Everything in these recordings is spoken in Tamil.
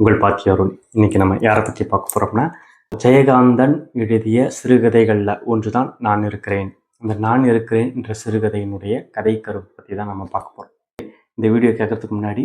உங்கள் பாக்கிய அருள் இன்னைக்கு நம்ம யாரை பற்றி பார்க்க போகிறோம்னா ஜெயகாந்தன் எழுதிய சிறுகதைகளில் ஒன்று தான் நான் இருக்கிறேன். அந்த நான் இருக்கிறேன் என்ற சிறுகதையினுடைய கதை கருவை பற்றி தான் நம்ம பார்க்க போகிறோம் இந்த வீடியோ கேட்கறதுக்கு முன்னாடி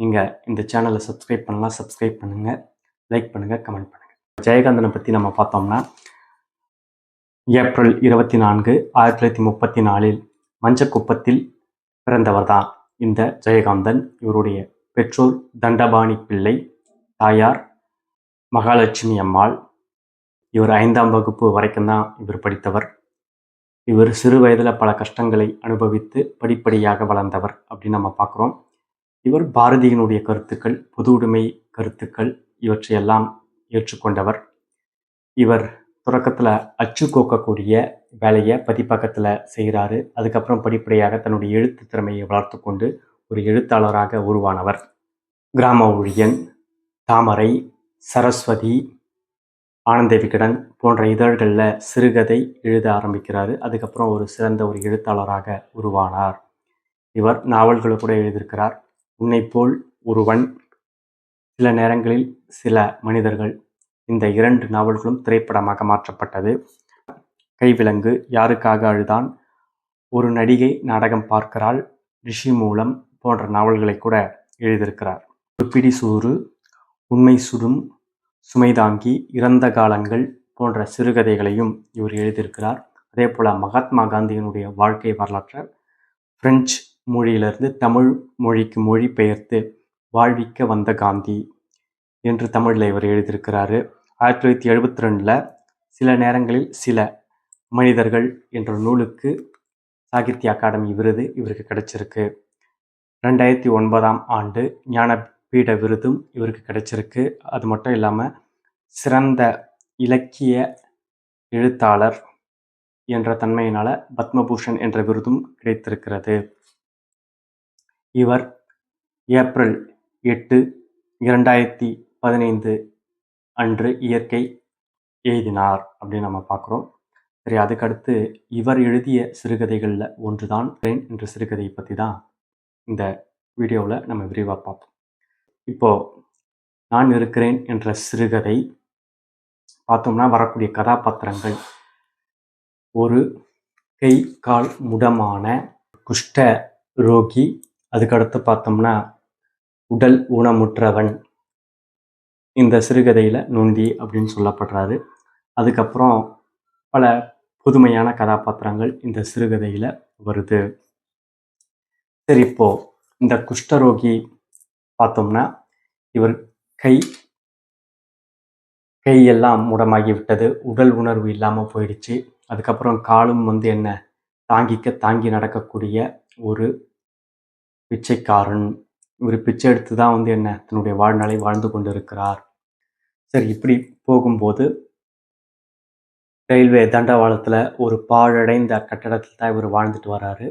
நீங்கள் இந்த சேனலை சப்ஸ்கிரைப் பண்ணலாம் சப்ஸ்கிரைப் பண்ணுங்கள் லைக் பண்ணுங்கள் கமெண்ட் பண்ணுங்கள் ஜெயகாந்தனை பற்றி நம்ம பார்த்தோம்னா ஏப்ரல் இருபத்தி நான்கு ஆயிரத்தி தொள்ளாயிரத்தி முப்பத்தி நாலில் மஞ்சக்குப்பத்தில் பிறந்தவர் தான் இந்த ஜெயகாந்தன். இவருடைய பெற்றோர் தண்டபாணி பிள்ளை. தாயார் மகாலட்சுமி அம்மாள் இவர் ஐந்தாம் வகுப்பு வரைக்கும் தான் இவர் படித்தவர். இவர் சிறு வயதில் பல கஷ்டங்களை அனுபவித்து படிப்படியாக வளர்ந்தவர் அப்படின்னு நம்ம பார்க்குறோம். இவர் பாரதியினுடைய கருத்துக்கள் பொது உடைமை கருத்துக்கள் இவற்றையெல்லாம் ஏற்றுக்கொண்டவர். இவர் தொடக்கத்தில் அச்சு கோக்கக்கூடிய வேலையை பதிப்பகத்தில் செய்கிறாரு. அதுக்கப்புறம் படிப்படியாக தன்னுடைய எழுத்து திறமையை வளர்த்து கொண்டு ஒரு எழுத்தாளராக உருவானவர். கிராம ஊழியன் தாமரை சரஸ்வதி ஆனந்த விகடன் போன்ற இதழ்களில் சிறுகதை எழுத ஆரம்பிக்கிறார். அதுக்கப்புறம் ஒரு சிறந்த ஒரு எழுத்தாளராக உருவானார். இவர் நாவல்களை கூட எழுதியிருக்கிறார். உன்னைப் போல் ஒருவன் சில நேரங்களில் சில மனிதர்கள் இந்த இரண்டு நாவல்களும் திரைப்படமாக மாற்றப்பட்டது. கைவிலங்கு யாருக்காக அழுதான்? ஒரு நடிகை நாடகம் பார்க்கிறாள். ரிஷி மூலம் போன்ற நாவல்களை கூட எழுதியிருக்கிறார். ஒரு பிடி உண்மை சுடும் சுமைதாங்கி இறந்த காலங்கள் போன்ற சிறுகதைகளையும் இவர் எழுதியிருக்கிறார். அதே போல் மகாத்மா காந்தியினுடைய வாழ்க்கை வரலாற்றை பிரெஞ்சு மொழியிலிருந்து தமிழ் மொழிக்கு மொழி பெயர்த்து வாழ்விக்க வந்த காந்தி என்று தமிழில் இவர் எழுதியிருக்கிறாரு. ஆயிரத்தி தொள்ளாயிரத்தி எழுபத்தி ரெண்டில் சில நேரங்களில் சில மனிதர்கள் என்ற நூலுக்கு சாகித்ய அகாடமி விருது இவருக்கு கிடைச்சிருக்கு. ரெண்டாயிரத்தி ஒன்பதாம் ஆண்டு ஞான பீட விருதும் இவருக்கு கிடைச்சிருக்கு. அது மட்டும் இல்லாமல் சிறந்த இலக்கிய எழுத்தாளர் என்ற தன்மையினால் பத்மபூஷன் என்ற விருதும் கிடைத்திருக்கிறது. இவர் ஏப்ரல் எட்டு இரண்டாயிரத்தி பதினைந்து அன்று இயற்கை எழுதினார் அப்படின்னு நம்ம பார்க்குறோம் சரி அதுக்கடுத்து இவர் எழுதிய சிறுகதைகளில் ஒன்று தான் என்ற சிறுகதையை பற்றி தான் இந்த வீடியோவில் நம்ம விரிவாக பார்ப்போம். இப்போது நான் இருக்கிறேன் என்ற சிறுகதை பார்த்தோம்னா வரக்கூடிய கதாபாத்திரங்கள். ஒரு கை கால் முடமான குஷ்ட ரோகி அதுக்கடுத்து பார்த்தோம்னா உடல் ஊனமுற்றவன். இந்த சிறுகதையில் நொண்டி அப்படின்னு சொல்லப்படுறாரு. அதுக்கப்புறம் பல புதுமையான கதாபாத்திரங்கள் இந்த சிறுகதையில் வருது. சரி இப்போ இந்த குஷ்டரோகி பார்த்தோம்னா இவர் கை கையெல்லாம் முடமாகி விட்டது உடல் உணர்வு இல்லாமல் போயிடுச்சு. அதுக்கப்புறம் காலும் வந்து என்ன தாங்கிக்க தாங்கி நடக்கக்கூடிய ஒரு பிச்சைக்காரன். இவர் பிச்சை எடுத்து தான் வந்து என்ன தன்னுடைய வாழ்நாளை வாழ்ந்து கொண்டிருக்கிறார். சரி இப்படி போகும்போது ரயில்வே தண்டவாளத்தில் ஒரு பாழடைந்த கட்டடத்தில் தான் இவர் வாழ்ந்துட்டு வராரு.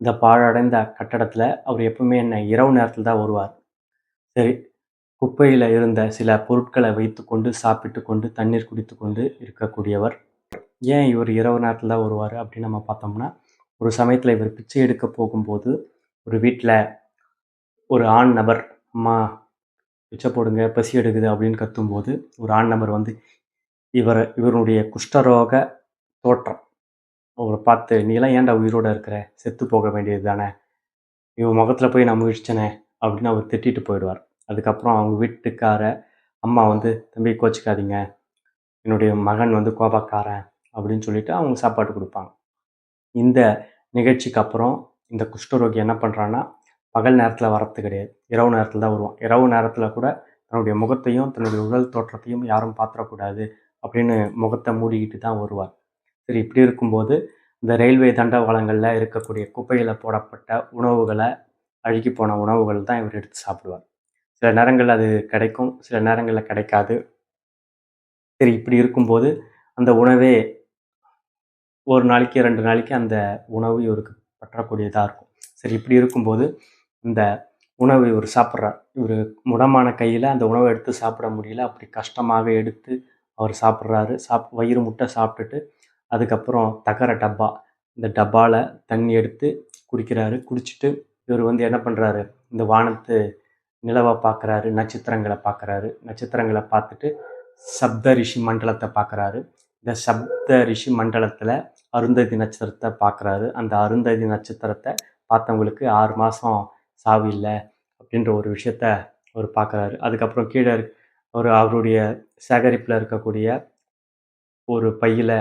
இந்த பாழடைந்த கட்டடத்தில் அவர் எப்பவுமே என்ன இரவு நேரத்தில் தான் வருவார். சரி. குப்பையில் இருந்த சில பொருட்களை வைத்துக்கொண்டு சாப்பிட்டு கொண்டு தண்ணீர் குடித்து கொண்டு இருக்கக்கூடியவர். ஏன் இவர் இரவு நேரத்தில் தான் வருவார் அப்படின்னு நம்ம பார்த்தோம்னா ஒரு சமயத்தில் இவர் பிச்சை எடுக்க போகும்போது ஒரு வீட்டில் ஒரு ஆண் நபர் அம்மா பிச்சை போடுங்க பசி எடுக்குது அப்படின்னு கத்தும்போது ஒரு ஆண் நபர் வந்து இவர் இவருடைய குஷ்டரோக தோற்றம். அவரை பார்த்து நீலாம் ஏன்டா உயிரோட இருக்கிற? செத்து போக வேண்டியது தானே? இவன் முகத்தில் போய் நான் முழிச்சனே அப்படின்னு அவர் திட்டிட்டு போயிடுவார். அதுக்கப்புறம் அவங்க வீட்டுக்கார அம்மா வந்து தம்பி கோச்சிக்காதீங்க. என்னுடைய மகன் வந்து கோபக்காரன் அப்படின்னு சொல்லிட்டு அவங்க சாப்பாடு கொடுப்பாங்க. இந்த நிகழ்ச்சிக்கு அப்புறம் இந்த குஷ்டரோகி என்ன பண்ணுறான்னா பகல் நேரத்தில் வரது கிடையாது. இரவு நேரத்தில் தான் வருவான். இரவு நேரத்தில் கூட தன்னுடைய முகத்தையும் தன்னுடைய உடல் தோற்றத்தையும் யாரும் பார்த்துடக்கூடாது அப்படின்னு முகத்தை மூடிக்கிட்டு தான் வருவார். சரி இப்படி இருக்கும்போது இந்த ரயில்வே தண்டவாளங்களில் இருக்கக்கூடிய குப்பையில் போடப்பட்ட உணவுகளை அழுகி போன உணவுகள் தான் இவர் எடுத்து சாப்பிடுவார். சில நேரங்களில் அது கிடைக்கும் சில நேரங்களில் கிடைக்காது. சரி இப்படி இருக்கும்போது அந்த உணவே ஒரு நாளைக்கு ரெண்டு நாளைக்கு அந்த உணவு இவருக்கு பற்றக்கூடியதாக இருக்கும். சரி இப்படி இருக்கும்போது இந்த உணவு இவர் சாப்பிட்றார். இவர் முடமான கையில் அந்த உணவை எடுத்து சாப்பிட முடியல. அப்படி கஷ்டமாக எடுத்து அவர் சாப்பிட்றாரு. சாப் வயிறு முட்டை சாப்பிட்டுட்டு அதுக்கப்புறம் தகர டப்பா இந்த டப்பாவில் தண்ணி எடுத்து குடிக்கிறாரு. குடிச்சிட்டு இவர் வந்து என்ன பண்ணுறாரு இந்த வானத்து நிலவை பார்க்குறாரு நட்சத்திரங்களை பார்க்குறாரு நட்சத்திரங்களை பார்த்துட்டு சப்த ரிஷி மண்டலத்தை பார்க்குறாரு இந்த சப்த ரிஷி மண்டலத்தில் அருந்ததி நட்சத்திரத்தை பார்க்குறாரு அந்த அருந்ததி நட்சத்திரத்தை பார்த்தவங்களுக்கு ஆறு மாதம் சாவு இல்லை அப்படின்ற ஒரு விஷயத்த அவர் பார்க்குறாரு அதுக்கப்புறம் கீழே ஒரு அவருடைய சேகரிப்பில் இருக்கக்கூடிய ஒரு பையில்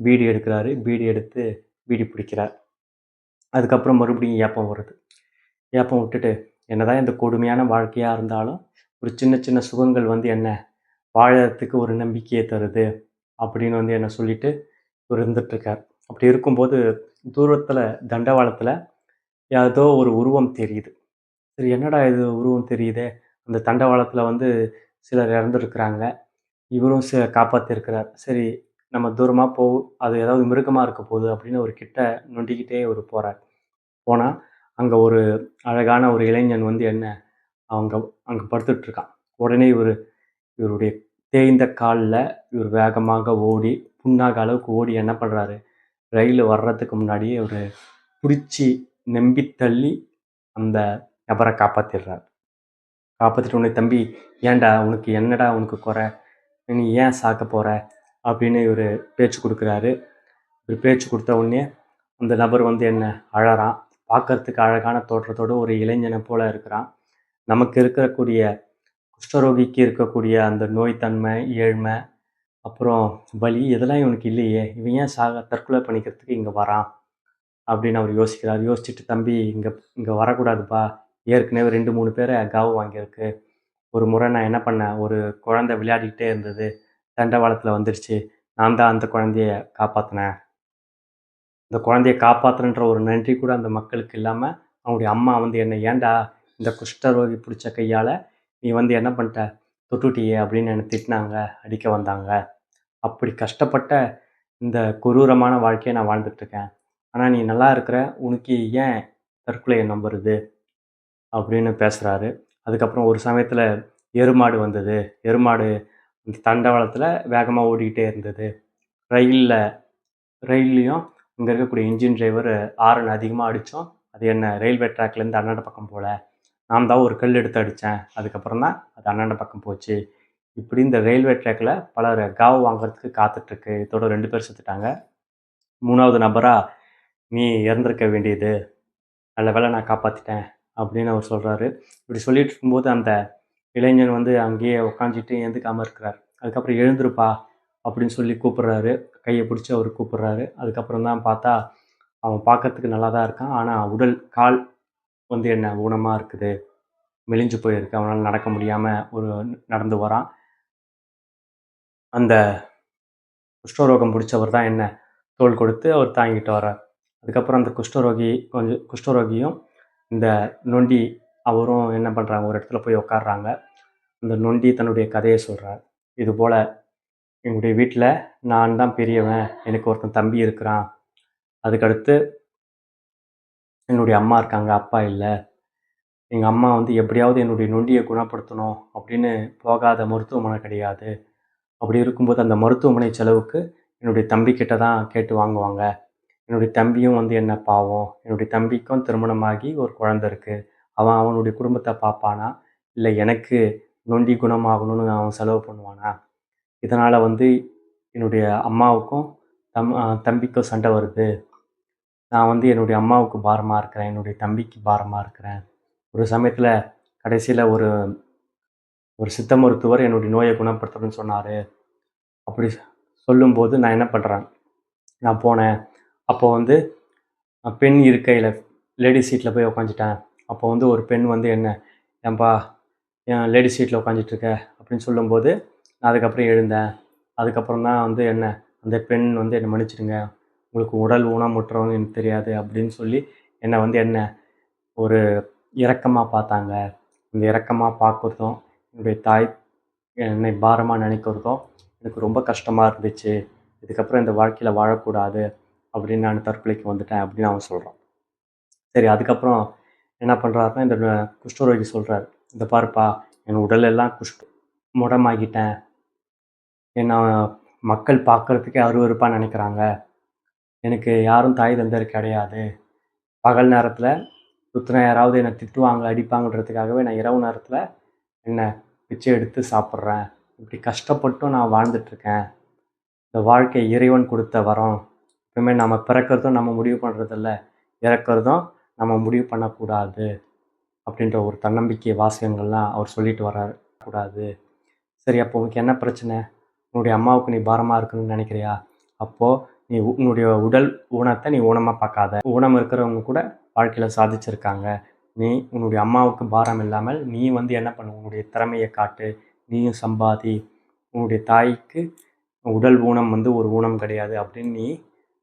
பீடி எடுக்கிறாரு. பீடி எடுத்து பீடி பிடிக்கிறார். அதுக்கப்புறம் மறுபடியும் ஏப்பம் வருது ஏப்பம் விட்டுட்டு? என்னதான் இந்த கொடுமையான வாழ்க்கையாக இருந்தாலும் ஒரு சின்ன சின்ன சுகங்கள் வந்து என்ன? வாழறதுக்கு ஒரு நம்பிக்கையை தருது அப்படின்னு வந்து என்ன சொல்லிட்டு இவர் இருந்துட்டுருக்கார். அப்படி இருக்கும்போது தூரத்தில் தண்டவாளத்தில் ஏதோ ஒரு உருவம் தெரியுது. சரி என்னடா இது உருவம் தெரியுதே? அந்த தண்டவாளத்தில் வந்து சிலர் இறந்துருக்குறாங்க. இவரும் சில காப்பாற்றிருக்கிறார் சரி நம்ம தூரமாக போ அது ஏதாவது மிருகமாக இருக்க போகுது அப்படின்னு ஒரு கிட்ட நொண்டிக்கிட்டே ஒரு போகிறார் போனால் அங்கே ஒரு அழகான ஒரு இளைஞன் வந்து என்ன அவங்க அங்கே படுத்துட்ருக்கான். உடனே இவர் இவருடைய தேய்ந்த காலில் இவர் வேகமாக ஓடி புண்ணாக அளவுக்கு ஓடி என்ன பண்ணுறாரு ரயில் வர்றதுக்கு முன்னாடியே ஒரு பிடிச்சி நம்பி தள்ளி அந்த நபரை காப்பாற்றிடுறார் காப்பாற்றிட்டு உடனே தம்பி ஏன்டா உனக்கு என்னடா உனக்கு குறை? நீ ஏன் சாக்க போகிற அப்படின்னு இவர் பேச்சு கொடுக்குறாரு. இவர் பேச்சு கொடுத்த உடனே அந்த நபர் வந்து என்ன அழறான். பார்க்கறதுக்கு அழகான தோற்றத்தோடு ஒரு இளைஞனை போல இருக்கிறான். நமக்கு இருக்கக்கூடிய குஷ்டரோகிக்கு இருக்கக்கூடிய அந்த நோய்த்தன்மை ஏழ்மை அப்புறம் வலி இதெல்லாம் இவனுக்கு இல்லையே. இவன் ஏன் சாக தற்கொலை பண்ணிக்கிறதுக்கு இங்கே வரான்? அப்படின்னு அவர் யோசிக்கிறார். யோசிச்சுட்டு தம்பி இங்கே இங்கே வரக்கூடாதுப்பா. ஏற்கனவே ரெண்டு மூணு பேரை காவு வாங்கியிருக்கு. ஒரு முறை நான் என்ன பண்ணேன்? ஒரு குழந்தை விளையாடிக்கிட்டே இருந்தது. தண்டவாளத்தில் வந்துடுச்சு நான் தான் அந்த குழந்தைய காப்பாற்றினேன் இந்த குழந்தைய காப்பாற்றுன்ற ஒரு நன்றி கூட அந்த மக்களுக்கு இல்லாமல் அவனுடைய அம்மா வந்து என்னை ஏன்டா இந்த குஷ்டரோகி பிடிச்ச கையால் நீ வந்து என்ன பண்ணிட்ட? தொட்டுட்டியே அப்படின்னு என்னை திட்டினாங்க அடிக்க வந்தாங்க. அப்படி கஷ்டப்பட்ட இந்த கொரூரமான வாழ்க்கையை நான் வாழ்ந்துட்டுருக்கேன் ஆனால் நீ நல்லா இருக்கிற உனக்கு ஏன் தற்கொலை எண்ணம் வருது அப்படின்னு பேசுகிறாரு அதுக்கப்புறம் ஒரு சமயத்தில் எருமாடு வந்தது. எருமாடு அந்த தண்டவாளத்தில் வேகமாக ஓடிக்கிட்டே இருந்தது. ரயிலில் ரயில்லையும் இங்கே இருக்கக்கூடிய இன்ஜின் டிரைவர் ஆரன் அதிகமாக அடித்தோம் அது என்ன ரயில்வே ட்ராக்லேருந்து அண்ணாண்ட பக்கம் போகல நான் தான் ஒரு கல் எடுத்து அடித்தேன் அதுக்கப்புறம் தான் அது அண்ணாண்ட பக்கம் போச்சு. இப்படி இந்த ரயில்வே ட்ராக்கில் பலர் காவு வாங்குறதுக்கு காத்துட்ருக்கு. இதோட ரெண்டு பேர் செத்துட்டாங்க. மூணாவது நபராக நீ இறந்துருக்க வேண்டியது. நல்ல வேலை நான் காப்பாற்றிட்டேன் அப்படின்னு அவர் சொல்கிறாரு இப்படி சொல்லிட்டு இருக்கும்போது அந்த இளைஞன் வந்து அங்கேயே உக்காஞ்சிட்டு எழுந்துக்காமல் இருக்கிறார். அதுக்கப்புறம் எழுந்திருப்பா அப்படின்னு சொல்லி கூப்பிட்றாரு. கையை பிடிச்சி அவர் கூப்பிட்றாரு. அதுக்கப்புறம் தான் பார்த்தா அவன் பார்க்கறதுக்கு நல்லா தான் இருக்கான். ஆனால் உடல் கால் வந்து என்ன ஊனமாக இருக்குது. மெலிஞ்சு போயிருக்கு. அவனால் நடக்க முடியாமல் ஒரு நடந்து வரான். அந்த குஷ்டரோகம் பிடிச்சவர் தான் என்ன தோல் கொடுத்து அவர் தாங்கிட்டு வர்றார். அதுக்கப்புறம் அந்த குஷ்டரோகி கொஞ்சம் குஷ்டரோகியும் இந்த நொண்டி அவரும் என்ன பண்ணுறாங்க ஒரு இடத்துல போய் உட்காடுறாங்க அந்த நொண்டி தன்னுடைய கதையை சொல்கிறார் இது போல் எங்களுடைய வீட்டில் நான் தான் பெரியவன். எனக்கு ஒருத்தன் தம்பி இருக்கிறான். அதுக்கடுத்து என்னுடைய அம்மா இருக்காங்க. அப்பா இல்லை. எங்கள் அம்மா வந்து எப்படியாவது என்னுடைய நொண்டியை குணப்படுத்தணும் அப்படின்னு போகாத மருத்துவமனை கிடையாது. அப்படி இருக்கும்போது அந்த மருத்துவமனை செலவுக்கு என்னுடைய தம்பி கிட்ட தான் கேட்டு வாங்குவாங்க. என்னுடைய தம்பியும் வந்து என்ன பாவம். என்னுடைய தம்பிக்கும் திருமணமாகி ஒரு குழந்தை இருக்குது அவன் அவனுடைய குடும்பத்தை பார்ப்பானா இல்லை எனக்கு நொண்டி குணமாகணும்னு அவன் செலவு பண்ணுவானா? இதனால் வந்து என்னுடைய அம்மாவுக்கும் தம் தம்பிக்கும் சண்டை வருது. நான் வந்து என்னுடைய அம்மாவுக்கு பாரமாக இருக்கிறேன். என்னுடைய தம்பிக்கு பாரமாக இருக்கிறேன். ஒரு சமயத்தில் கடைசியில் ஒரு ஒரு சித்த மருத்துவர் என்னுடைய நோயை குணப்படுத்தணும்னு சொன்னார். அப்படி சொல்லும்போது நான் என்ன பண்ணுறேன் நான் போனேன். அப்போ வந்து பெண் இருக்கையில் லேடிஸ் சீட்டில் போய் உக்காந்துட்டேன். அப்போ வந்து ஒரு பெண் வந்து என்ன ஏன்பா ஏன் லேடிஸ் சீட்டில் உட்காந்துட்ருக்க அப்படின்னு சொல்லும்போது நான் அதுக்கப்புறம் எழுந்தேன். அதுக்கப்புறம் தான் வந்து என்ன அந்த பெண் வந்து என்னை மன்னிச்சிடுங்க. உங்களுக்கு உடல் ஊனமுற்றவங்க எனக்கு தெரியாது அப்படின்னு சொல்லி என்னை வந்து என்ன ஒரு இரக்கமாக பார்த்தாங்க. இந்த இரக்கமாக பார்க்குறதும் என்னுடைய தாய் என்னை பாரமாக நினைக்கிறதும் எனக்கு ரொம்ப கஷ்டமாக இருந்துச்சு. இதுக்கப்புறம் இந்த வாழ்க்கையில் வாழக்கூடாது அப்படின்னு நான் தற்கொலைக்கு வந்துட்டேன் அப்படின்னு அவன் சொல்கிறான் சரி அதுக்கப்புறம் என்ன பண்ணுறாருன்னா இந்த குஷ்டரோகி சொல்கிறார் இந்த பாருப்பா என் உடலெல்லாம் குஷ்ட முடமாகிட்டேன். என்னை மக்கள் பார்க்கறதுக்கே அருவருப்பாக நினைக்கிறாங்க. எனக்கு யாரும் தாய் தந்தர் கிடையாது. பகல் நேரத்தில் சுற்றினா யாராவது என்னை திட்டுவாங்க அடிப்பாங்கன்றதுக்காகவே நான் இரவு நேரத்தில் என்னை பிச்சை எடுத்து சாப்பிட்றேன். இப்படி கஷ்டப்பட்டும் நான் வாழ்ந்துட்டுருக்கேன். இந்த வாழ்க்கை இறைவன் கொடுத்த வரோம். எப்பவுமே நம்ம பிறக்கிறதும் நம்ம முடிவு பண்ணுறதில்ல இறக்கிறதும் நம்ம முடிவு பண்ணக்கூடாது அப்படின்ற ஒரு தன்னம்பிக்கை வாசகங்கள்லாம் அவர் சொல்லிட்டு வர கூடாது. சரி அப்போ உனக்கு என்ன பிரச்சனை? உன்னுடைய அம்மாவுக்கு நீ பாரமாக இருக்குன்னு நினைக்கிறியா? அப்போது நீ உன்னுடைய உடல் ஊனத்தை நீ ஊனமாக பார்க்காத. ஊனம் இருக்கிறவங்க கூட வாழ்க்கையில் சாதிச்சிருக்காங்க. நீ உன்னுடைய அம்மாவுக்கு பாரம் இல்லாமல் நீ வந்து என்ன பண்ணு? உன்னுடைய திறமையை காட்டு. நீயும் சம்பாதி. உன்னுடைய தாய்க்கு உடல் ஊனம் வந்து ஒரு ஊனம் கிடையாது அப்படின்னு நீ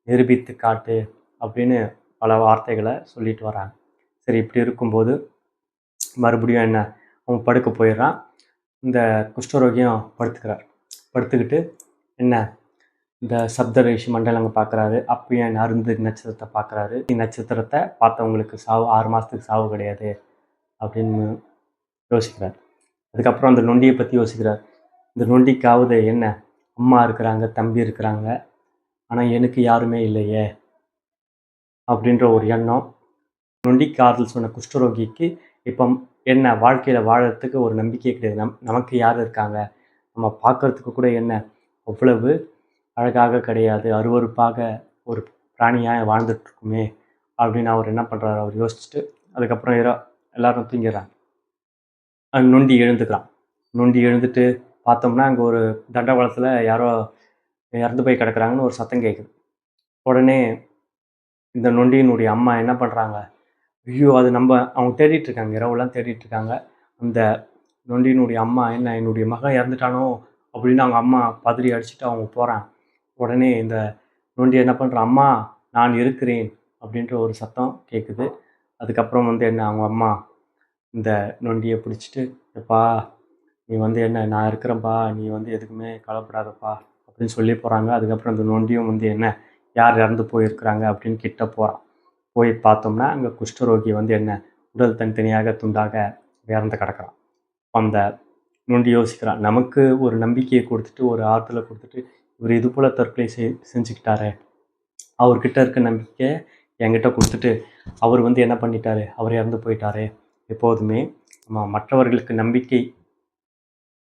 நிரூபித்து காட்டு அப்படின்னு பல வார்த்தைகளை சொல்லிட்டு வராங்க. சரி இப்படி இருக்கும்போது மறுபடியும் என்ன? அவன் படுக்க போயிடுறான். இந்த குஷ்டரோகியம் படுத்துக்கிறார். படுத்துக்கிட்டு என்ன? இந்த சப்தரிஷி மண்டலங்க பார்க்குறாரு அப்பயும் அருந்து நட்சத்திரத்தை பார்க்குறாரு நட்சத்திரத்தை பார்த்தவங்களுக்கு சாவு ஆறு மாதத்துக்கு சாவு கிடையாது அப்படின்னு யோசிக்கிறார். அதுக்கப்புறம் அந்த நொண்டியை பற்றி யோசிக்கிறார். இந்த நொண்டிக்காவது என்ன? அம்மா இருக்கிறாங்க தம்பி இருக்கிறாங்க. ஆனால் எனக்கு யாருமே இல்லையே அப்படின்ற ஒரு எண்ணம். நொண்டிக்கு ஆறுதல் சொன்ன குஷ்டரோகிக்கு இப்போ என்ன வாழ்க்கையில் வாழறதுக்கு ஒரு நம்பிக்கையே கிடையாது. நம் நமக்கு யார் இருக்காங்க? நம்ம பார்க்கறதுக்கு கூட என்ன? அவ்வளவு அழகாக கிடையாது. அருவருப்பாக ஒரு பிராணியாக வாழ்ந்துட்டுருக்குமே அப்படின்னு அவர் என்ன பண்ணுறாரு அவர் யோசிச்சுட்டு அதுக்கப்புறம் இரோ எல்லாரும் தூங்கிறாங்க நொண்டி எழுந்துக்கிறான். நொண்டி எழுந்துட்டு பார்த்தோம்னா அங்கே ஒரு தண்டவாளத்தில் யாரோ இறந்து போய் கிடக்குறாங்கன்னு ஒரு சத்தம் கேட்குது உடனே இந்த நொண்டியினுடைய அம்மா என்ன பண்ணுறாங்க ஐயோ அது நம்ம அவங்க தேடிட்டு இருக்காங்க. இரவுலாம் தேடிட்டு இருக்காங்க. அந்த நொண்டியினுடைய அம்மா என்ன என்னுடைய மகன் இறந்துட்டானோ? அப்படின்னு அவங்க அம்மா பதறி அடிச்சுட்டு அவங்க போகிறான் உடனே இந்த நொண்டி என்ன பண்ணுற அம்மா நான் இருக்கிறேன் அப்படின்ற ஒரு சத்தம் கேட்குது அதுக்கப்புறம் வந்து என்ன அவங்க அம்மா இந்த நொண்டியை பிடிச்சிட்டு எப்பா நீ வந்து என்ன நான் இருக்கிறேன்ப்பா நீ வந்து எதுக்குமே கவலைப்படாதப்பா அப்படின்னு சொல்லி போகிறாங்க அதுக்கப்புறம் அந்த நொண்டியும் வந்து என்ன யார் இறந்து போயிருக்கிறாங்க? அப்படின்னு கிட்ட போகிறான் போய் பார்த்தோம்னா அங்கே குஷ்டரோகி வந்து என்ன உடல் தனித்தனியாக துண்டாக இறந்து கிடக்கிறான் அந்த நொண்டி யோசிக்கிறான் நமக்கு ஒரு நம்பிக்கையை கொடுத்துட்டு ஒரு ஆற்றுல கொடுத்துட்டு இவர் இது போல் தற்கொலை செய் செஞ்சுக்கிட்டாரு. அவர்கிட்ட இருக்க நம்பிக்கையை என்கிட்ட கொடுத்துட்டு அவர் வந்து என்ன பண்ணிட்டாரு? அவர் இறந்து போயிட்டாரு. எப்போதுமே நம்ம மற்றவர்களுக்கு நம்பிக்கை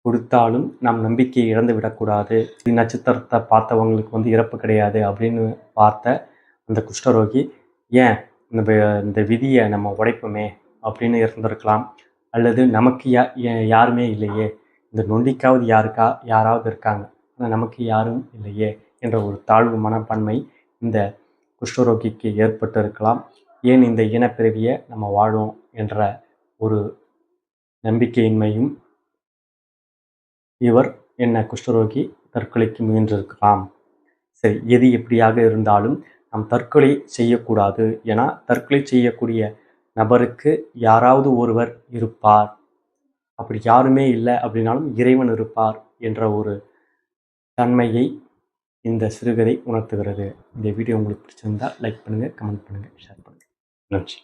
கொடுத்தாலும் நாம் நம்பிக்கையை இழந்து விடக்கூடாது. இது நட்சத்திரத்தை பார்த்தவங்களுக்கு வந்து இறப்பு கிடையாது அப்படின்னு பார்த்த அந்த குஷ்டரோகி ஏன் இந்த இந்த விதியை நம்ம உடைப்போமே? அப்படின்னு இருந்திருக்கலாம். அல்லது நமக்கு யா யாருமே இல்லையே. இந்த நொண்டிக்காவது யாருக்கா யாராவது இருக்காங்க. ஆனால் நமக்கு யாரும் இல்லையே என்ற ஒரு தாழ்வு மனப்பான்மை இந்த குஷ்டரோகிக்கு ஏற்பட்டு இருக்கலாம் ஏன் இந்த இனப்பிறவியை நம்ம வாழும் என்ற ஒரு நம்பிக்கையின்மையும் இவர் என்ன குஷ்டரோகி தற்கொலைக்கு முயன்றிருக்கலாம். சரி எது எப்படியாக இருந்தாலும் நாம் தற்கொலை செய்யக்கூடாது. ஏன்னா தற்கொலை செய்யக்கூடிய நபருக்கு யாராவது ஒருவர் இருப்பார். அப்படி யாருமே இல்லை அப்படின்னாலும் இறைவன் இருப்பார் என்ற ஒரு தன்மையை இந்த சிறுகதை உணர்த்துகிறது. இந்த வீடியோ உங்களுக்கு பிடிச்சிருந்தால் லைக் பண்ணுங்கள் கமெண்ட் பண்ணுங்கள் ஷேர் பண்ணுங்கள் நன்றி.